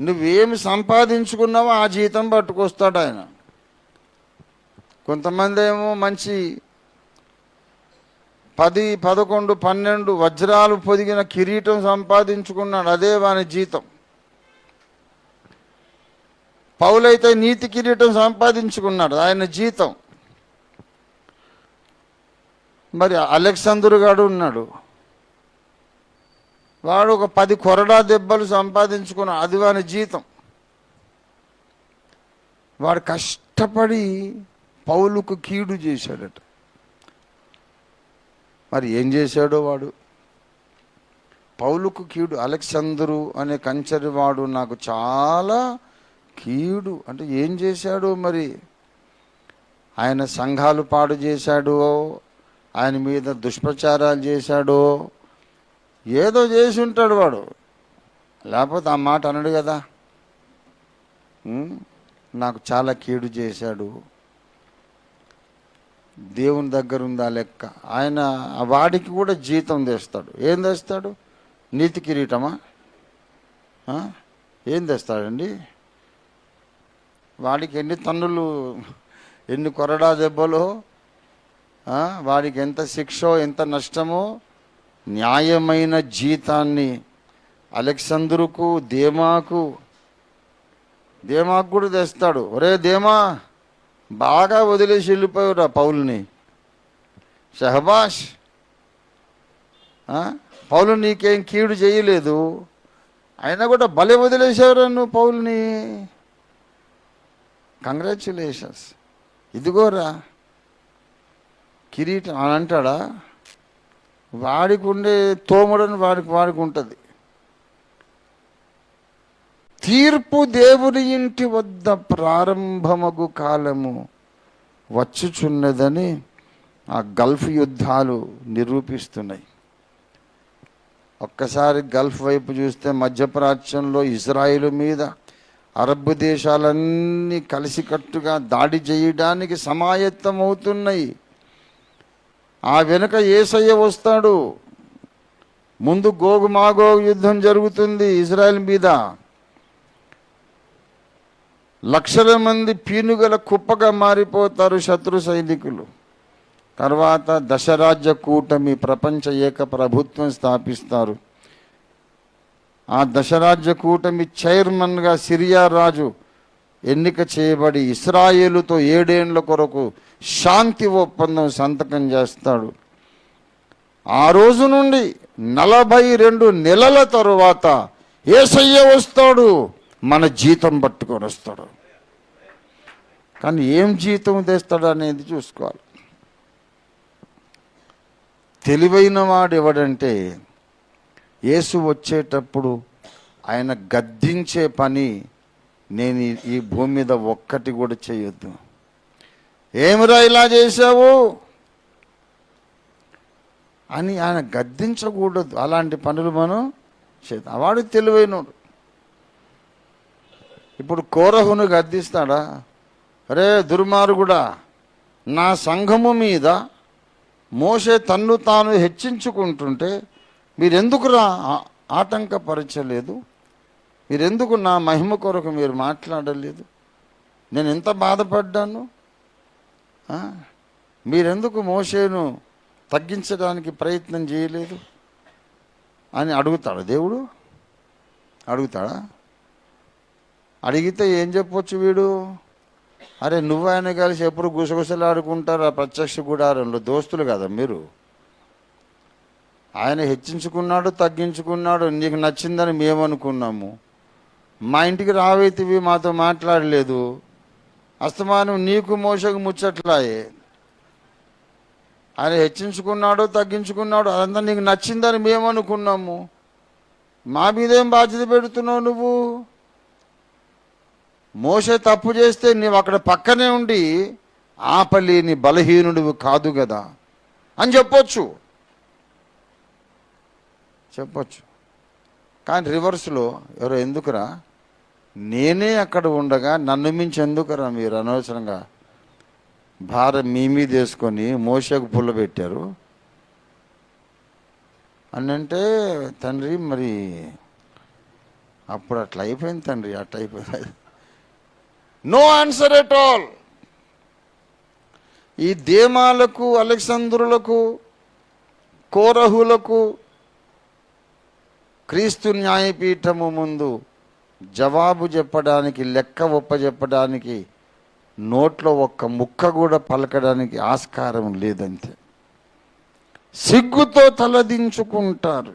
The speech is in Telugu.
నువ్వేమి సంపాదించుకున్నావో ఆ జీతం పట్టుకొస్తాడు ఆయన. కొంతమంది ఏమో మంచి పది పదకొండు పన్నెండు వజ్రాలు పొదిగిన కిరీటం సంపాదించుకున్నాడు. అదే వాని జీతం. పౌలైతే నీతి కిరీటం సంపాదించుకున్నాడు. ఆయన జీతం. మరి అలెక్సాందర్ గాడు ఉన్నాడు. వాడు ఒక పది కొరడా దెబ్బలు సంపాదించుకున్న అది వాని జీతం. వాడు కష్టపడి పౌలుకు కీడు చేశాడట. మరి ఏం చేశాడో వాడు? పౌలుకు కీడు అలెక్సందరు అనే కంచరి వాడు నాకు చాలా కీడు. అంటే ఏం చేశాడో మరి? ఆయన సంఘాలు పాడు చేశాడు? ఆయన మీద దుష్ప్రచారాలు చేశాడో? ఏదో చేసి ఉంటాడు వాడు. లేకపోతే ఆ మాట అనడు కదా. నాకు చాలా కీడు చేశాడు. దేవుని దగ్గర ఉందా లెక్క? ఆయన వాడికి కూడా జీతం తెస్తాడు. ఏం తెస్తాడు? నీతి కిరీటమా? ఏం తెస్తాడండి? వాడికి ఎన్ని తన్నులు ఎన్ని కొరడా దెబ్బలో వాడికి ఎంత శిక్షో ఎంత నష్టమో న్యాయమైన జీతాన్ని అలెక్సందరుకు దేమాకు దేమాకు కూడా తెస్తాడు. ఒరే దేమా బాగా వదిలేసి వెళ్ళిపోయిరా పౌల్ని. షహబాష్ పౌలు నీకేం కీడు చేయలేదు. అయినా కూడా బలి వదిలేసేవరా నువ్వు పౌల్ని. కంగ్రాచులేషన్స్ ఇదిగోరా కిరీటం అని అంటాడా? వాడికి ఉండే తోముడని వాడికి వాడికి ఉంటుంది. తీర్పు దేవుని ఇంటి వద్ద ప్రారంభమగు కాలము వచ్చుచున్నదని ఆ గల్ఫ్ యుద్ధాలు నిరూపిస్తున్నాయి. ఒక్కసారి గల్ఫ్ వైపు చూస్తే మధ్యప్రాచ్యంలో ఇజ్రాయిల్ మీద అరబ్ దేశాలన్నీ కలిసికట్టుగా దాడి చేయడానికి సమాయత్తం అవుతున్నాయి ఆ వెనుక ఏసయ్య వస్తాడు. ముందు గోగు మాగోగు యుద్ధం జరుగుతుంది ఇజ్రాయెల్ మీద. లక్షల మంది పీనుగల కుప్పగా మారిపోతారు శత్రు సైనికులు. తర్వాత దశరాజ్య కూటమి ప్రపంచ ఏక ప్రభుత్వం స్థాపిస్తారు. ఆ దశరాజ్య కూటమి చైర్మన్గా సిరియా రాజు ఎన్నిక చేయబడి ఇస్రాయేలుతో ఏడేండ్ల కొరకు శాంతి ఒప్పందం సంతకం చేస్తాడు. ఆ రోజు నుండి నలభై రెండు నెలల తరువాత ఏసయ్య వస్తాడు మన జీతం పట్టుకొని వస్తాడు. కానీ ఏం జీతం తెస్తాడు అనేది చూసుకోవాలి. తెలివైన వాడు ఎవడంటే యేసు వచ్చేటప్పుడు ఆయన గద్దించే పని నేను ఈ- భూమి మీద ఒక్కటి కూడా చేయొద్దు. ఏమిరా ఇలా చేశావు? అని ఆయన గద్దించకూడదు. అలాంటి పనులు మనం చేద్దాం. వాడు తెలివైనడు. ఇప్పుడు కోరహును గద్దిస్తాడా? అరే దుర్మార్గుడా నా సంఘము మీద మోసే తన్ను తాను హెచ్చించుకుంటుంటే మీరెందుకురా ఆటంకపరచలేదు? మీరెందుకు నా మహిమ కొరకు మీరు మాట్లాడలేదు? నేను ఎంత బాధపడ్డాను? మీరెందుకు మోసేను తగ్గించడానికి ప్రయత్నం చేయలేదు? అని అడుగుతాడు దేవుడు? అడుగుతాడా? అడిగితే ఏం చెప్పొచ్చు వీడు? అరే నువ్వు ఆయన కలిసి ఎప్పుడు గుసగుసలాడుకుంటారు? ఆ ప్రత్యక్ష గుడారంలో దోస్తులు కదా మీరు. ఆయన హెచ్చించుకున్నాడు తగ్గించుకున్నాడు నీకు నచ్చిందని మేము అనుకున్నాము మా ఇంటికి రావైతివి మాతో మాట్లాడలేదు. అస్తమానం నీకు మోసకు ముచ్చట్లాయే. ఆయన హెచ్చించుకున్నాడు తగ్గించుకున్నాడు అదంతా నీకు నచ్చిందని మేము అనుకున్నాము మా మీదేం బాధ్యత పెడుతున్నావు నువ్వు? మోసే తప్పు చేస్తే నీవు అక్కడ పక్కనే ఉండి ఆపలేని బలహీనుడివి కాదు కదా అని చెప్పొచ్చు. చెప్పొచ్చు. కానీ రివర్స్లో ఎవరో ఎందుకురా? నేనే అక్కడ ఉండగా నన్ను మించెందుకురా మీరు అనవసరంగా? భారం మీ మీద వేసుకొని మోసకు పుల్ల పెట్టారు. అని అంటే తండ్రి మరి అప్పుడు అట్లా అయిపోయింది తండ్రి అట్లా అయిపోయింది. నో ఆన్సర్ ఎట్ ఆల్ ఈ దేమాలకు అలెక్సంద్రులకు కోరహులకు క్రీస్తు న్యాయపీఠము ముందు జవాబు చెప్పడానికి లెక్క ఒప్పజెప్పడానికి నోట్లో ఒక్క ముక్క కూడా పలకడానికి ఆస్కారం లేదంతే. సిగ్గుతో తలదించుకుంటారు.